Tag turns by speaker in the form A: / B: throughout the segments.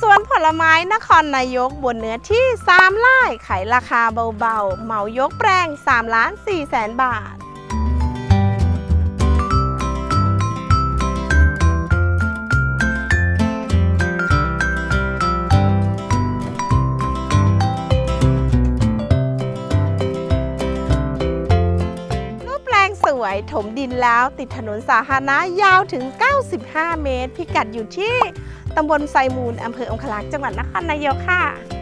A: สวนผลไม้นครนายกบนเนื้อที่3ไร่ขายราคาเบาๆ เหมายกแปลง3ล้าน4แสนบาท วยถมดินแล้วติดถนนสาธารณะยาวถึง 95 เมตร พิกัดอยู่ที่ตำบลไซมูลอำเภอองคลักษ์จังหวัดนครนายกค่ะ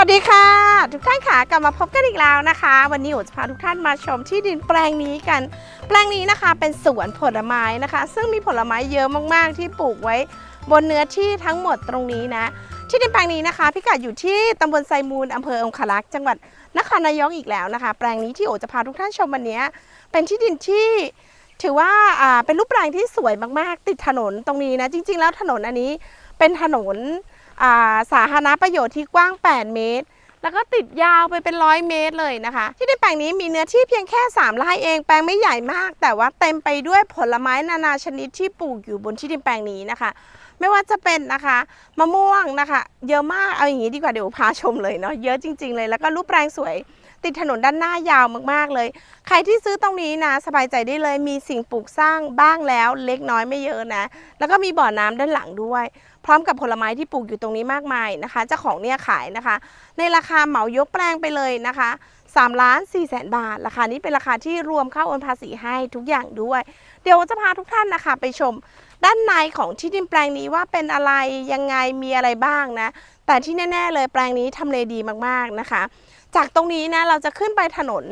A: วัสดีค่ะ ทุกท่านค่ะกลับมาพบกันอีกแล้วนะคะ วันนี้โอจะพาทุกท่านมาชมที่ดินแปลงนี้กัน แปลงนี้นะคะเป็นสวนผลไม้นะคะ ซึ่งมีผลไม้เยอะมากๆ ที่ปลูกไว้ บนเนื้อที่ทั้งหมดตรงนี้นะ ที่ดินแปลงนี้นะคะพิกัดอยู่ที่ตำบลไซมูลอำเภอองคลักษ์จังหวัดนครนายกอีกแล้วนะคะ แปลงนี้ที่โอจะพาทุกท่านชมวันนี้เป็นที่ดินที่ถือว่าอ่าเป็นรูปแปลงที่สวยมากๆ ติดถนนตรงนี้นะ จริง ๆ แล้วถนนอันนี้เป็นถนน สาธารณประโยชน์ที่กว้าง 8 เมตร แล้วก็ติดยาวไปเป็นร้อยเมตรเลยนะคะ ที่ดินแปลงนี้มีเนื้อที่เพียงแค่ 3 ไร่เอง แปลงไม่ใหญ่มาก แต่ว่าเต็มไปด้วยผลไม้นานาชนิดที่ปลูกอยู่บนที่ดินแปลงนี้นะคะ ไม่ว่าจะเป็นนะคะมะม่วงนะคะ เยอะมาก เอาอย่างนี้ดีกว่าเดี๋ยวพาชมเลยเนาะ เยอะจริง ๆ เลย แล้วก็รูปแปลงสวยติดถนนด้านหน้ายาวมากๆเลย ใครที่ซื้อตรงนี้นะ สบายใจได้เลย มีสิ่งปลูกสร้างบ้างแล้ว เล็กน้อยไม่เยอะนะ แล้วก็มีบ่อน้ำด้านหลังด้วย พร้อมกับผลไม้ที่ปลูกอยู่ตรงนี้มากมายนะคะเจ้าของเนี่ยขายนะคะ ในราคาเหมายกแปลงไปเลยนะคะ3ล้าน4แสนบาท ราคานี้เป็นราคาที่รวมค่าโอนภาษีให้ทุกอย่างด้วย เดี๋ยวจะพาทุกท่านนะคะ ไปชมด้านในของที่ดินแปลงนี้ว่าเป็นอะไรยังไงมีอะไรบ้างนะ แต่ที่แน่ ๆ เลยแปลงนี้ทำเลดีมากๆนะคะ จากตรงนี้นะเราจะขึ้นไปถนน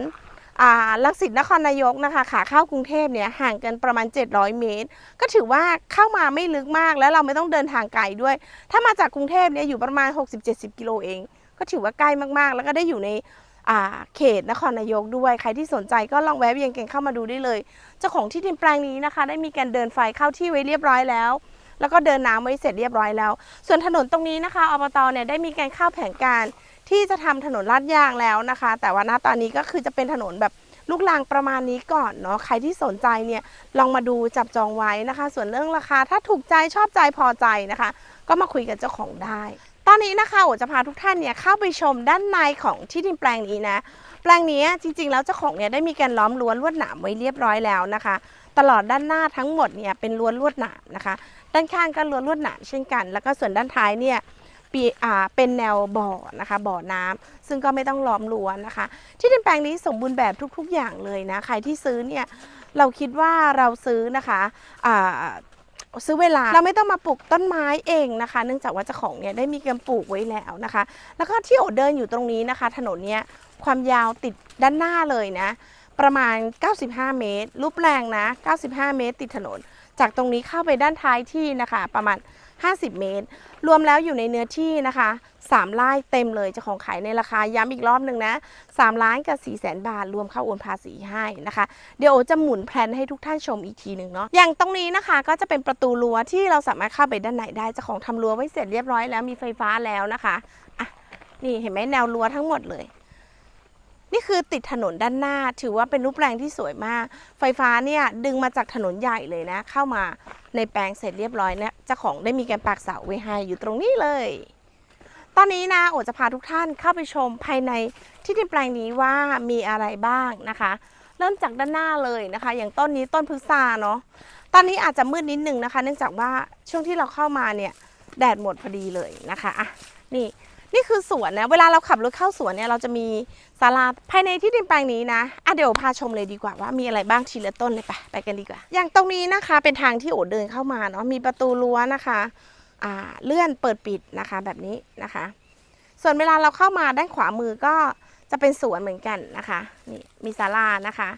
A: ลักษิตนครนายกนะคะขาเข้ากรุงเทพเนี่ยห่างกันประมาณ 700 เมตร ก็ถือว่าเข้ามาไม่ลึกมากแล้วเราไม่ต้องเดินทางไกลด้วย ถ้ามาจากกรุงเทพเนี่ยอยู่ประมาณ 60-70 กิโลเอง ก็ถือว่าใกล้มากๆ แล้วก็ได้อยู่ในเขตนครนายกด้วย ใครที่สนใจก็ลองแวะเวียนกันเข้ามาดูได้เลย เจ้าของที่ดินแปลงนี้นะคะ ได้มีการเดินไฟเข้าที่ไว้เรียบร้อยแล้ว แล้วก็เดินน้ำไว้เสร็จเรียบร้อยแล้ว ส่วนถนนตรงนี้นะคะอบตเนี่ยได้มีการเข้าแผนการ ที่จะทำถนนลาดยางแล้วนะคะ แต่ว่าณตอนนี้ก็คือจะเป็นถนนแบบลูกลางประมาณนี้ก่อนเนาะใครที่สนใจเนี่ยลองมาดูจับจองไว้นะคะ ส่วนเรื่องราคาถ้าถูกใจชอบใจพอใจนะคะ ก็มาคุยกับเจ้าของได้ ตอนนี้นะคะโอจะพาทุกท่านเนี่ยเข้าไปชมด้านในของที่ดินแปลงนี้นะ แปลงนี้จริง ๆ แล้วเจ้าของเนี่ยได้มีการล้อมรั้วลวดหนามไว้เรียบร้อยแล้วนะคะ ตลอดด้านหน้าทั้งหมดเนี่ยเป็นรั้วลวดหนามนะคะ ด้านข้างก็รั้วลวดหนามเช่นกัน แล้วก็ส่วนด้านท้ายเนี่ย ปีอ่าเป็นแนวบ่อนะคะบ่อน้ำซึ่งก็ไม่ต้องล้อมรั้วนะคะ ที่ดินแปลงนี้สมบูรณ์แบบทุก ๆ อย่างเลยนะใครที่ซื้อเนี่ยเราคิดว่าเราซื้อนะคะอ่าซื้อเวลาเราไม่ต้องมาปลูกต้นไม้เองนะคะ เนื่องจากว่าเจ้าของเนี่ยได้มีการปลูกไว้แล้วนะคะ แล้วก็ที่โอเดินอยู่ตรงนี้นะคะ ถนนเนี้ยความยาวติดด้านหน้าเลยนะ ประมาณ 95 เมตร รูปแรงนะ 95 เมตร ติดถนน จากตรงนี้เข้าไปด้านท้ายที่นะคะ ประมาณ 50 เมตร รวมแล้วอยู่ในเนื้อที่นะคะ3ไร่เต็มเลยเจ้าของขายในราคาย้ำอีกรอบหนึ่งนะ3ล้านกับ4แสนบาท รวมเข้าโอนภาษีให้นะคะ เดี๋ยวโอจะหมุนแพลนให้ทุกท่านชมอีกทีหนึ่งเนาะอย่างตรงนี้นะคะก็จะเป็นประตูรั้วที่เราสามารถเข้าไปด้านในได้เจ้าของทำรั้วไว้เสร็จเรียบร้อยแล้วมีไฟฟ้าแล้วนะคะอะนี่เห็นไหมแนวรั้วทั้งหมดเลย นี่คือติดถนนด้านหน้า ถือว่าเป็นรูปแปลงที่สวยมาก ไฟฟ้าเนี่ยดึงมาจากถนนใหญ่เลยนะ เข้ามาในแปลงเสร็จเรียบร้อยเนี่ยเจ้าของได้มีการปากเสาไว้ให้อยู่ตรงนี้เลย ตอนนี้นะโอจะพาทุกท่านเข้าไปชมภายในที่ดินแปลงนี้ว่ามีอะไรบ้างนะคะ เริ่มจากด้านหน้าเลยนะคะ อย่างต้นนี้ต้นพุทราเนาะตอนนี้อาจจะมืดนิดนึงนะคะ เนื่องจากว่าช่วงที่เราเข้ามาเนี่ยแดดหมดพอดีเลยนะคะอะนี่ นี่คือสวนนะ เวลาเราขับรถเข้าสวนเนี่ยเราจะมีศาลาภายในที่ดินแปลงนี้นะอะเดี๋ยวพาชมเลยดีกว่าว่ามีอะไรบ้างทีละต้นเลยไปไปกันดีกว่า อย่างตรงนี้นะคะเป็นทางที่โอดเดินเข้ามาเนาะมีประตูรั้วนะคะอ่าเลื่อนเปิดปิดนะคะแบบนี้นะคะ ส่วนเวลาเราเข้ามาด้านขวามือก็จะเป็นสวนเหมือนกันนะคะนี่มีศาลานะคะ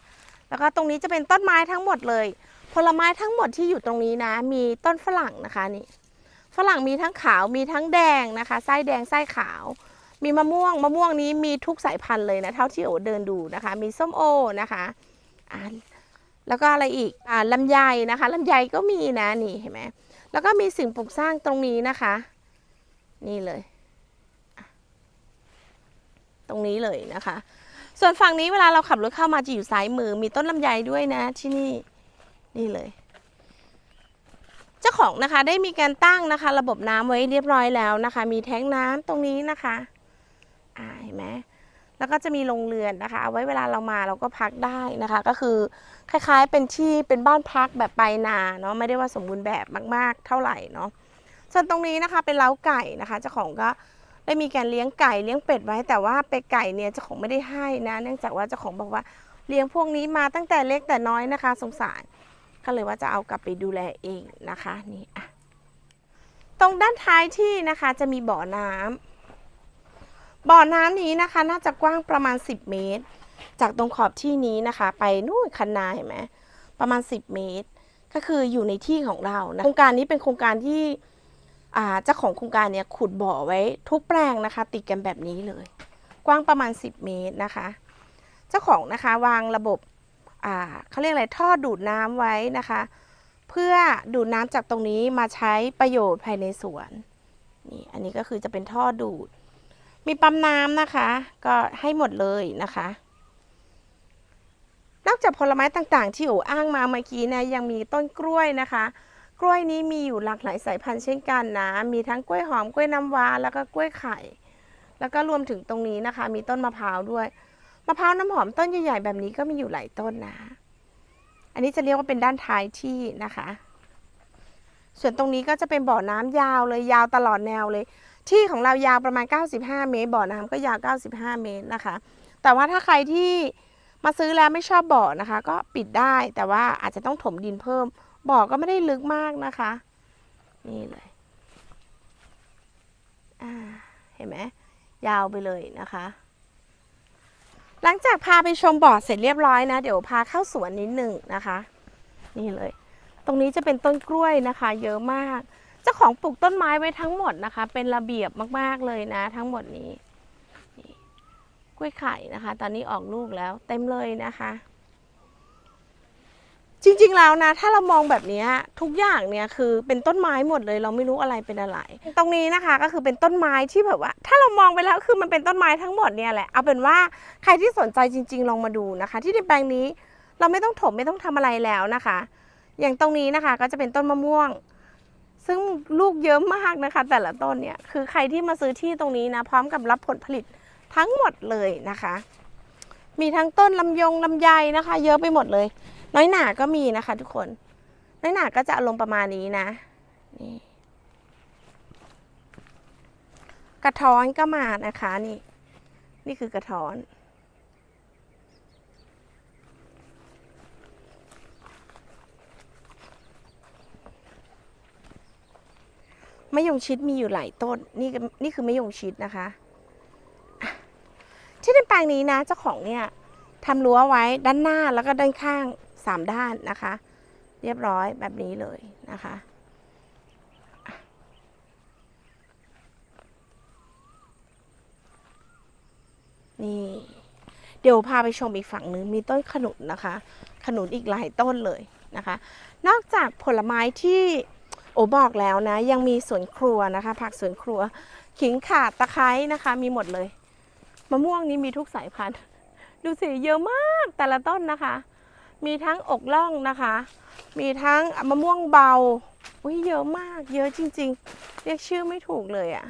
A: แล้วก็ตรงนี้จะเป็นต้นไม้ทั้งหมดเลย ผลไม้ทั้งหมดที่อยู่ตรงนี้นะ มีต้นฝรั่งนะคะนี่ ฝรั่งมีทั้งขาวมีทั้งแดงนะคะไส้แดงไส้ขาว มีมะม่วงมะม่วงนี้มีทุกสายพันธุ์เลยนะเท่าที่โอเดินดูนะคะ มีส้มโอนะคะอ่าแล้วก็อะไรอีกอ่าลำไยนะคะลำไยก็มีนะนี่เห็นไหมแล้วก็มีสิ่งปลูกสร้างตรงนี้นะคะ นี่เลย ตรงนี้เลยนะคะ ส่วนฝั่งนี้เวลาเราขับรถเข้ามาจะอยู่ซ้ายมือ มีต้นลำไยด้วยนะที่นี่ นี่เลย เจ้าของนะคะได้มีการตั้งนะคะ ระบบน้ำไว้เรียบร้อยแล้วนะคะ มีแท้งน้ำตรงนี้นะคะอ่าเห็นไหมแล้วก็จะมีโรงเรือนนะคะเอาไว้เวลาเรามาเราก็พักได้นะคะ ก็คือคล้ายๆเป็นที่เป็นบ้านพักแบบไปนาเนาะไม่ได้ว่าสมบูรณ์แบบมาก ๆ เท่าไหร่เนาะส่วนตรงนี้นะคะเป็นเล้าไก่นะคะเจ้าของก็ได้มีการเลี้ยงไก่เลี้ยงเป็ดไว้ แต่ว่าเป็ดไก่เนี่ยเจ้าของไม่ได้ให้นะ เนื่องจากว่าเจ้าของบอกว่าเลี้ยงพวกนี้มาตั้งแต่เล็กแต่น้อยนะคะ สงสาร ก็เลยว่าจะเอากลับไปดูแลเองนะคะนี่อะตรงด้านท้ายที่นะคะจะมีบ่อน้ำบ่อน้ำนี้นะคะ น่าจะกว้างประมาณ 10 เมตร จากตรงขอบที่นี้นะคะ ไปนู่นคันนาเห็นไหมประมาณ 10 เมตร ก็คืออยู่ในที่ของเรานะโครงการนี้เป็นโครงการที่เจ้าของโครงการเนี่ยขุดบ่อไว้ทุกแปลงนะคะ ติดกันแบบนี้เลย กว้างประมาณ 10 เมตรนะคะ เจ้าของนะคะวางระบบ เขาเรียกอะไรท่อดูดน้ำไว้นะคะ เพื่อดูดน้ำจากตรงนี้มาใช้ประโยชน์ภายในสวนนี่อันนี้ก็คือจะเป็นท่อดูด มีปั๊มน้ำนะคะ ก็ให้หมดเลยนะคะ นอกจากผลไม้ต่างๆ ที่โออ้างมาเมื่อกี้นะยังมีต้นกล้วยนะคะ กล้วยนี้มีอยู่หลากหลายสายพันธุ์เช่นกันนะ มีทั้งกล้วยหอมกล้วยน้ำว้าแล้วก็กล้วยไข่ แล้วก็รวมถึงตรงนี้นะคะ มีต้นมะพร้าวด้วย มะพร้าวน้ำหอมต้นใหญ่ๆแบบนี้ก็มีอยู่หลายต้นนะ อันนี้จะเรียกว่าเป็นด้านท้ายที่นะคะ ส่วนตรงนี้ก็จะเป็นบ่อน้ำยาวเลยยาวตลอดแนวเลย ที่ของเรายาวประมาณ 95 เมตร บ่อน้ำก็ยาว 95 เมตรนะคะ แต่ว่าถ้าใครที่มาซื้อแล้วไม่ชอบบ่อนะคะ ก็ปิดได้แต่ว่าอาจจะต้องถมดินเพิ่ม บ่อก็ไม่ได้ลึกมากนะคะ นี่เลยเห็นไหมยาวไปเลยนะคะ หลังจากพาไปชมบ่อเสร็จเรียบร้อยนะ เดี๋ยวพาเข้าสวนนิดหนึ่งนะคะ นี่เลย ตรงนี้จะเป็นต้นกล้วยนะคะ เยอะมาก เจ้าของปลูกต้นไม้ไว้ทั้งหมดนะคะ เป็นระเบียบมากๆเลยนะ ทั้งหมดนี้กล้วยไข่นะคะ ตอนนี้ออกลูกแล้วเต็มเลยนะคะ จริงๆแล้วนะ ถ้าเรามองแบบนี้ทุกอย่างเนี่ยคือเป็นต้นไม้หมดเลย เราไม่รู้อะไรเป็นอะไร ตรงนี้นะคะก็คือเป็นต้นไม้ที่แบบว่า ถ้าเรามองไปแล้วคือมันเป็นต้นไม้ทั้งหมดเนี่ยแหละเอาเป็นว่าใครที่สนใจจริง ๆ ลองมาดูนะคะ ที่ในแปลงนี้เราไม่ต้องถมไม่ต้องทำอะไรแล้วนะคะ อย่างตรงนี้นะคะก็จะเป็นต้นมะม่วง ซึ่งลูกเยอะมากนะคะ แต่ละต้นเนี่ยคือใครที่มาซื้อที่ตรงนี้นะ พร้อมกับรับผลผลิตทั้งหมดเลยนะคะ มีทั้งต้นลำยงลำไยนะคะ เยอะไปหมดเลย น้อยหนาก็มีนะคะ ทุกคน น้อยหนาก็จะอารมณ์ประมาณนี้นะนี่กระท้อนก็มานะคะนี่ นี่คือกระท้อนมะยงชิดมีอยู่หลายต้น นี่นี่คือมะยงชิดนะคะอะที่ในแปลงนี้นะ เจ้าของเนี่ยทำรั้วไว้ด้านหน้าแล้วก็ด้านข้าง สามด้านนะคะ เรียบร้อยแบบนี้เลยนะคะอะนี่เดี๋ยวพาไปชมอีกฝั่งหนึ่งมีต้นขนุนนะคะ ขนุนอีกหลายต้นเลยนะคะ นอกจากผลไม้ที่โอบอกแล้วนะ ยังมีสวนครัวนะคะ ผักสวนครัว ขิงข่าตะไคร้นะคะ มีหมดเลย มะม่วงนี้มีทุกสายพันธุ์ ดูสิเยอะมากแต่ละต้นนะคะ มีทั้งอกล่องนะคะ มีทั้งมะม่วงเบาอุ้ยเยอะมาก เยอะจริง ๆ เรียกชื่อไม่ถูกเลยอะ่ะ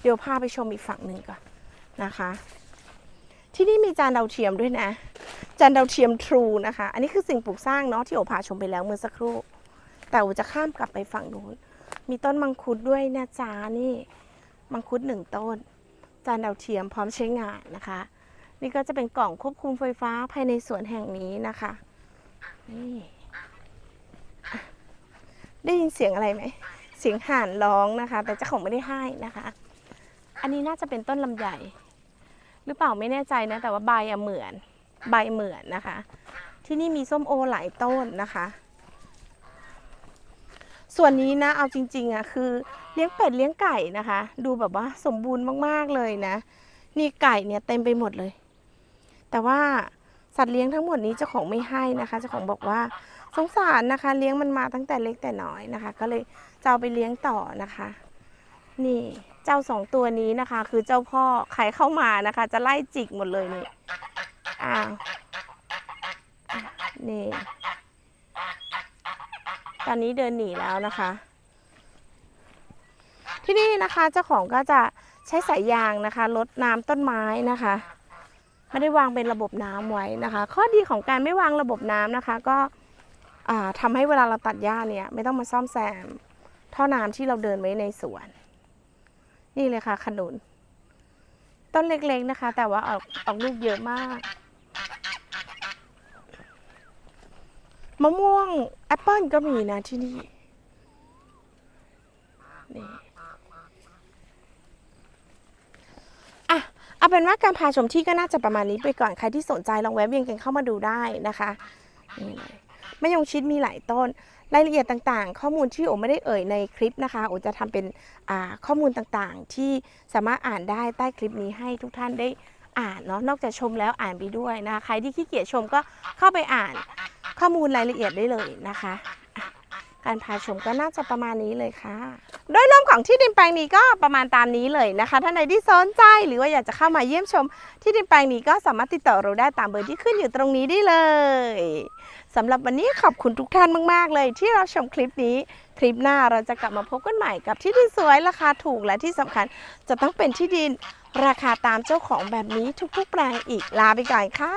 A: เดี๋ยวพาไปชมอีกฝั่งหนึ่งก่อนนะคะ ที่นี่มีจานดาวเทียมด้วยนะจันดาวเทียมทรูนะคะ อันนี้คือสิ่งปลูกสร้างเนาะที่โอพาชมไปแล้วเมื่อสักครู่ แต่โอจะข้ามกลับไปฝั่งนู้นมีต้นมังคุดด้วยนะจ๊ะนี่ มังคุดหนึ่งต้น จานดาวเทียมพร้อมใช้งานนะคะ นี่ก็จะเป็นกล่องควบคุมไฟฟ้าภายในสวนแห่งนี้นะคะนี่ได้ยินเสียงอะไรไหมเสียงห่านร้องนะคะ แต่เจ้าของไม่ได้ให้นะคะ อันนี้น่าจะเป็นต้นลำไยหรือเปล่าไม่แน่ใจนะ แต่ว่าใบเหมือนใบเหมือนนะคะ ที่นี่มีส้มโอหลายต้นนะคะ ส่วนนี้นะเอาจริงๆอะคือเลี้ยงเป็ดเลี้ยงไก่นะคะ ดูแบบว่าสมบูรณ์มากๆเลยนะ นี่ไก่เนี่ยเต็มไปหมดเลย แต่ว่าสัตว์เลี้ยงทั้งหมดนี้เจ้าของไม่ให้นะคะเจ้าของบอกว่าสงสารนะคะ เลี้ยงมันมาตั้งแต่เล็กแต่น้อยนะคะ ก็เลยจะเอาไปเลี้ยงต่อนะคะ นี่เจ้าสองตัวนี้นะคะ คือเจ้าพ่อใครเข้ามานะคะ จะไล่จิกหมดเลยนี่อ้าวนี่ ตอนนี้เดินหนีแล้วนะคะ ที่นี่นะคะเจ้าของก็จะใช้สายยางนะคะลดน้ำต้นไม้นะคะไม่ได้วางเป็นระบบน้ำไว้นะคะ ข้อดีของการไม่วางระบบน้ำนะคะ ก็อ่าทำให้เวลาเราตัดหญ้าเนี่ยไม่ต้องมาซ่อมแซมท่อน้ำที่เราเดินไว้ในสวน นี่เลยค่ะขนุน ต้นเล็กๆนะคะ แต่ว่าออกออกลูกเยอะมาก มะม่วงแอปเปิลก็มีนะที่นี่นี่อะเอาเป็นว่าการพาชมที่ก็น่าจะประมาณนี้ไปก่อนใครที่สนใจลองแวะเวียนกันเข้ามาดูได้นะคะนี่เลยมะยงชิดมีหลายต้น รายละเอียดต่างๆ ข้อมูลที่โอไม่ได้เอ่ยในคลิปนะคะโอจะทำเป็นข้อมูลต่างๆ ที่สามารถอ่านได้ใต้คลิปนี้ให้ทุกท่านได้อ่านเนาะนอกจากชมแล้วอ่านไปด้วยนะคะใครที่ขี้เกียจชมก็เข้าไปอ่าน ข้อมูลรายละเอียดได้เลยนะคะ การพาชมก็น่าจะประมาณนี้เลยค่ะ โดยรวมของที่ดินแปลงนี้ก็ประมาณตามนี้เลยนะคะ ท่านใดที่สนใจหรือว่าอยากจะเข้ามาเยี่ยมชม ที่ดินแปลงนี้ก็สามารถติดต่อเราได้ตามเบอร์ที่ขึ้นอยู่ตรงนี้ได้เลยสำหรับวันนี้ขอบคุณทุกท่านมากๆ เลย ที่เราชมคลิปนี้ คลิปหน้าเราจะกลับมาพบกันใหม่กับที่ดินสวยราคาถูกและที่สำคัญ จะต้องเป็นที่ดินราคาตามเจ้าของแบบนี้ทุกๆแปลงอีกลาไปก่อนค่ะ